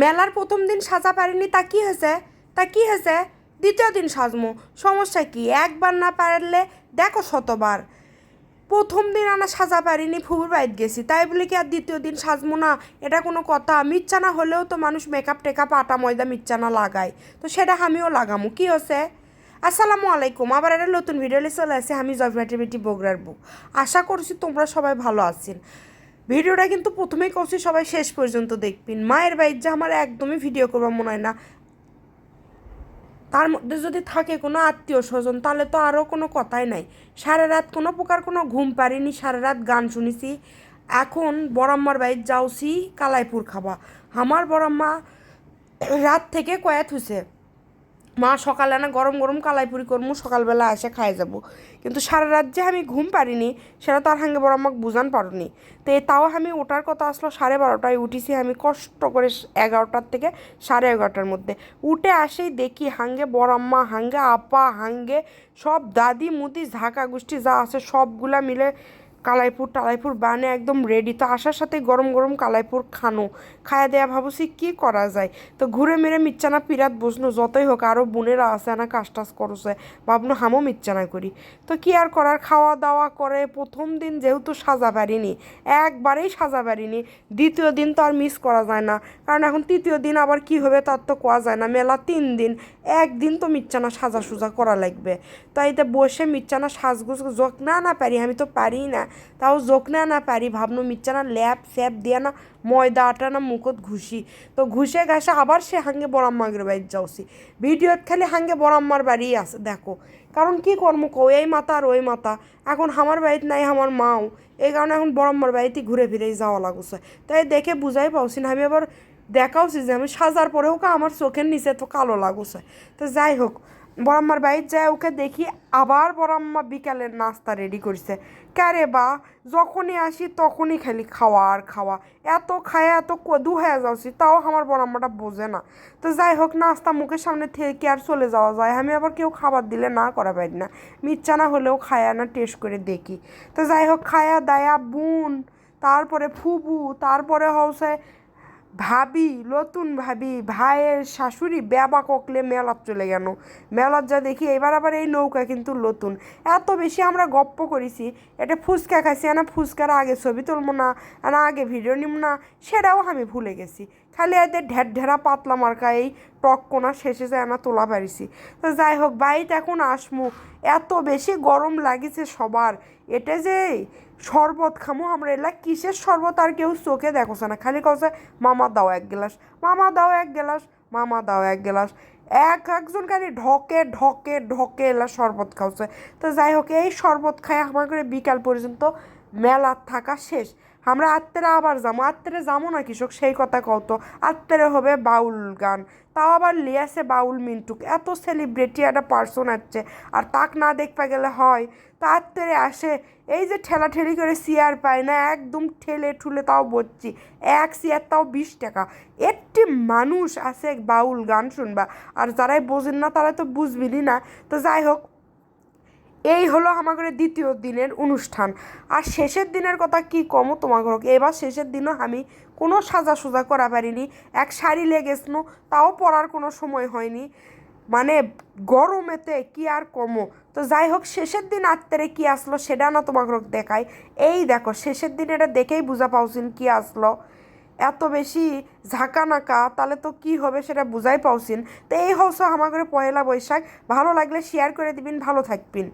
মেলার প্রথম দিন সাজা পারিনি, তা কি হয়েছে? তা কি হয়েছে? দ্বিতীয় দিন সাজমো। সমস্যা কি? একবার না পারলে দেখো শতবার। প্রথম দিন আনা সাজা পারিনি ফুবুর বাইত গেছি। তাই বলে কি আর দ্বিতীয় দিন সাজমো না? এটা কোনো কথা। মিচ্ছানা হলেও তো মানুষ মেকআপ টেকআপ আটা, ময়দা মিচ্ছানা লাগায়। তো সেটা আমিও লাগামো। কি হচ্ছে আসসালামু আলাইকুম। আবার একটা নতুন ভিডিও চলে আসে আমি জয়ফাটি বেটি বগুড়ার বউ। আশা করছি তোমরা সবাই ভালো আছেন। ভিডিওটা কিন্তু প্রথমেই করছি, সবাই শেষ পর্যন্ত দেখবেন। মায়ের বাইর যে আমার একদমই ভিডিও করব মনে হয় না। তার মধ্যে যদি থাকে কোনো আত্মীয় স্বজন, তাহলে তো আরও কোনো কথাই নাই। সারা রাত কোনো প্রকার কোনো ঘুম পারিনি সারা রাত গান শুনেছি। এখন বড়াম্মার বাইর যাওছি, কালাইপুর খাবা। আমার বড়াম্মা রাত থেকে কয়াত হয়েছে মা সকালে না গরম গরম কালাইপুরি করব সকালবেলা এসে খাই যাব। কিন্তু সারা রাত যে আমি ঘুম পারিনি, সেটা তো আর হাঙ্গে বড় আমাকে বুঝান পারিনি। তো তাও আমি ওঠার কথা আসলো সাড়ে বারোটায় উঠিছি আমি কষ্ট করে এগারোটার থেকে সাড়ে এগারোটার মধ্যে। উঠে আসেই দেখি হাঙ্গে বড়াম্মা হাঙ্গে আপা, হাঙ্গে সব দাদি মুদি, ঝাঁকা গোষ্ঠী যা আছে সবগুলা মিলে কালাইপুর টালাইপুর বানে একদম রেডি তো আসার সাথে গরম গরম কালাইপুর খানো। খায়া দেয়া ভাবছি কি করা যায়? তো ঘুরে মেরে মিচ্ছানা পিরাত বসনো, যতই হোক আরও বোনেরা আছে না কাজ টাজ করছে, ভাবনো হামও মিচ্ছানা করি। তো কি আর করার? খাওয়া দাওয়া করে প্রথম দিন যেহেতু সাজা পারিনি একবারেই সাজা পারিনি দ্বিতীয় দিন তো আর মিস করা যায় না। কারণ এখন তৃতীয় দিন আবার কি হবে তার তো কোয়া যায় না। মেলা তিন দিন, একদিন তো মিচ্ছানা সাজা সুজা করা লাগবে। তাই তো বসে মিচ্ছানা সাজগুজ যোগ না না পারি, আমি তো পারি না। তাও যোগ না না পারি, ভাবনো মিচ্ছানা ল্যাপ স্যাপ দিয়া না, ময়দা আটা না মুখত ঘুষি। তো ঘুষে ঘাসে আবার সে হাঙ্গে বড়াম্মাগের বাড়ি যাওছি ভিডিওত খালি হাঙ্গে বড়াম্মার বাড়ি আছে, দেখো। কারণ কি কর্ম কো এই মাথা আর ওই মাথা এখন আমার বাড়িতে নাই আমার মাও। এই কারণে এখন বড়াম্মার বাড়িতে ঘুরে ফিরে যাওয়া লাগুছে। তাই দেখে বুঝাই পাওছি না, আমি আবার দেখাওছি যে আমি সাজার পরেও কা আমার চোখের নিচে তো কালো লাগুছে। তো যাই হোক বড়াম্মার বাড়িতে যায় ওকে দেখি, আবার বড়াম্মা বিকালের নাস্তা রেডি করছে। ক্যারে বা, যখনই আসি তখনই খালি খাওয়া আর খাওয়া। এত খায় এত কদু হয়ে যাচ্ছি, তাও আমার বড়াম্মাটা বোঝে না। তো যাই হোক, নাস্তা মুখের সামনে থেকে আর চলে যাওয়া যায়। আমি আবার কেউ খাবার দিলে না করা পারি না। মিচ্ছা না হলেও খায়া না টেস্ট করে দেখি। তো যাই হোক, খায়া দায়া, বুন, তারপরে ফুবু, তারপরে হচ্ছে ভাবি, নতুন ভাবি, ভাইয়ের শাশুড়ি ব্যাবা ককলে মেলাত চলে গেল। মেলাত যা দেখি এবার আবার এই নৌকা কিন্তু নতুন। এত বেশি আমরা গপ্প করেছি, এটা ফুচকা খাইছি না, ফুচকার আগে ছবি তুলবো না না আগে ভিডিও নিব না, সেটাও আমি ভুলে গেছি। খালি এদের ঢের ঢেরা পাতলা মার্কা এই টক কোনা শেষে যায় না তোলা পারিছি। তো যাই হোক বাইতে এখন আসমু। এত বেশি গরম লাগিছে সবার। এটা যে শরবত খামো আমরা, এলা কিসের শরবত আর কেউ চোখে দেখোছে না। খালি কছে মামা দাও এক গ্লাস। মামা দাও এক গ্লাস। মামা দাও এক গ্লাস। এক একজন খালি ঢকে ঢকে ঢকে এলা শরবত খাওছে। তো যাই হোক, এই শরবত খাই আমার করে বিকাল পর্যন্ত মেলা থাকা শেষ। আমরা আত্মেরা আবার যাব। আত্মেরে যাব না, কৃষক? সেই কথা কত আত্মেরে হবে বাউল গান। তাও আবার লিয়াছে বাউল মিন্টুক। এত সেলিব্রিটি একটা পার্সন আছে। আর তাক না দেখতে গেলে হয়। তো আত্মেরে আসে। এই যে ঠেলাঠেলি করে চেয়ার পায় না, একদম ঠেলে ঠুলে তাও বলছি এক চেয়ার তাও বিশ টাকা। একটি মানুষ আছে বাউল গান শুনবা। আর যারাই বোঝেন না, তারা তো বুঝবিনি না। তো যাই হোক এই হলো আমাদের দ্বিতীয় দিনের অনুষ্ঠান। আর শেষের দিনের কথা কি কমো তোমার ঘরকে এবার শেষের দিনও আমি কোনো সাজা সোজা করা পারিনি। এক শাড়ি লেগেছিল তাও পরার কোনো সময় হয়নি। মানে গরমেতে কি আর কমো? তো যাই হোক শেষের দিন আত্মারে কি আসলো সেটা না তোমার ঘরক দেখায় এই দেখো, শেষের দিন এটা দেখেই বুঝা পাওছিন কি আসলো। এত বেশি ঝাঁকা নাকা তাহলে তো কি হবে সেটা বুঝাই পাওছিন তো এই হচ্ছে আমার পয়লা বৈশাখ। ভালো লাগলে শেয়ার করে দিবেন, ভালো থাকবেন।